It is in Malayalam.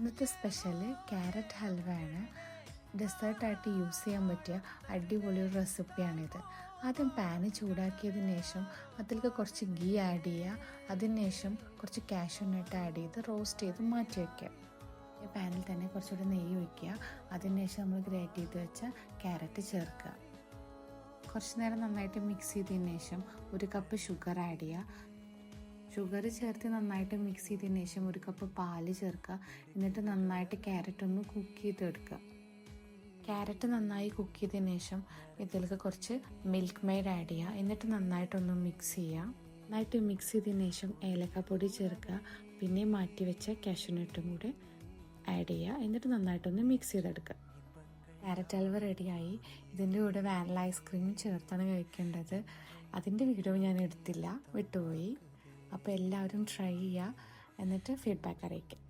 ഇന്നത്തെ സ്പെഷ്യൽ ക്യാരറ്റ് ഹൽവയാണ് ഡെസേർട്ടായിട്ട് യൂസ് ചെയ്യാൻ പറ്റിയ അടിപൊളി ഒരു റെസിപ്പിയാണിത് ആദ്യം പാന് ചൂടാക്കിയതിന് ശേഷം അതിലേക്ക് കുറച്ച് ഗീ ആഡ് ചെയ്യുക. അതിന് ശേഷം കുറച്ച് കാഷ്യൂ നട്ട് ആഡ് ചെയ്ത് റോസ്റ്റ് ചെയ്ത് മാറ്റി വയ്ക്കുക പാനിൽ തന്നെ കുറച്ചുകൂടി നെയ്യ് ഒഴിക്കുക. അതിന് ശേഷം നമ്മൾ ഗ്രേറ്റ് ചെയ്ത് വെച്ച ക്യാരറ്റ് ചേർക്കുക. കുറച്ച് നേരം നന്നായിട്ട് മിക്സ് ചെയ്തതിന് ശേഷം ഒരു കപ്പ് ഷുഗർ ആഡ് ചെയ്യുക. ഷുഗർ ചേർത്ത് നന്നായിട്ട് മിക്സ് ചെയ്തതിന് ശേഷം ഒരു കപ്പ് പാൽ ചേർക്കുക. എന്നിട്ട് നന്നായിട്ട് ക്യാരറ്റ് ഒന്ന് കുക്ക് ചെയ്തെടുക്കുക. ക്യാരറ്റ് നന്നായി കുക്ക് ചെയ്തതിന് ശേഷം ഇതിലേക്ക് കുറച്ച് മിൽക്ക് മെയ്ഡ് ആഡ് ചെയ്യുക. എന്നിട്ട് നന്നായിട്ടൊന്ന് മിക്സ് ചെയ്യുക. നന്നായിട്ട് മിക്സ് ചെയ്തതിന് ശേഷം ഏലക്കാപ്പൊടി ചേർക്കുക. പിന്നെ മാറ്റി വെച്ച കാഷ്യൂനട്ടും കൂടി ആഡ് ചെയ്യുക. എന്നിട്ട് നന്നായിട്ടൊന്ന് മിക്സ് ചെയ്തെടുക്കുക. ക്യാരറ്റ് ഹൽവ റെഡിയായി. ഇതിന്റെ കൂടെ വാനില ഐസ്ക്രീം ചേർത്താണ് കഴിക്കേണ്ടത്. അതിന്റെ വീഡിയോ ഞാൻ എടുത്തില്ല. വിട്ടുപോയി. അപ്പോൾ എല്ലാവരും ട്രൈ ചെയ്യുക. എന്നിട്ട് ഫീഡ്ബാക്ക് അറിയിക്കാം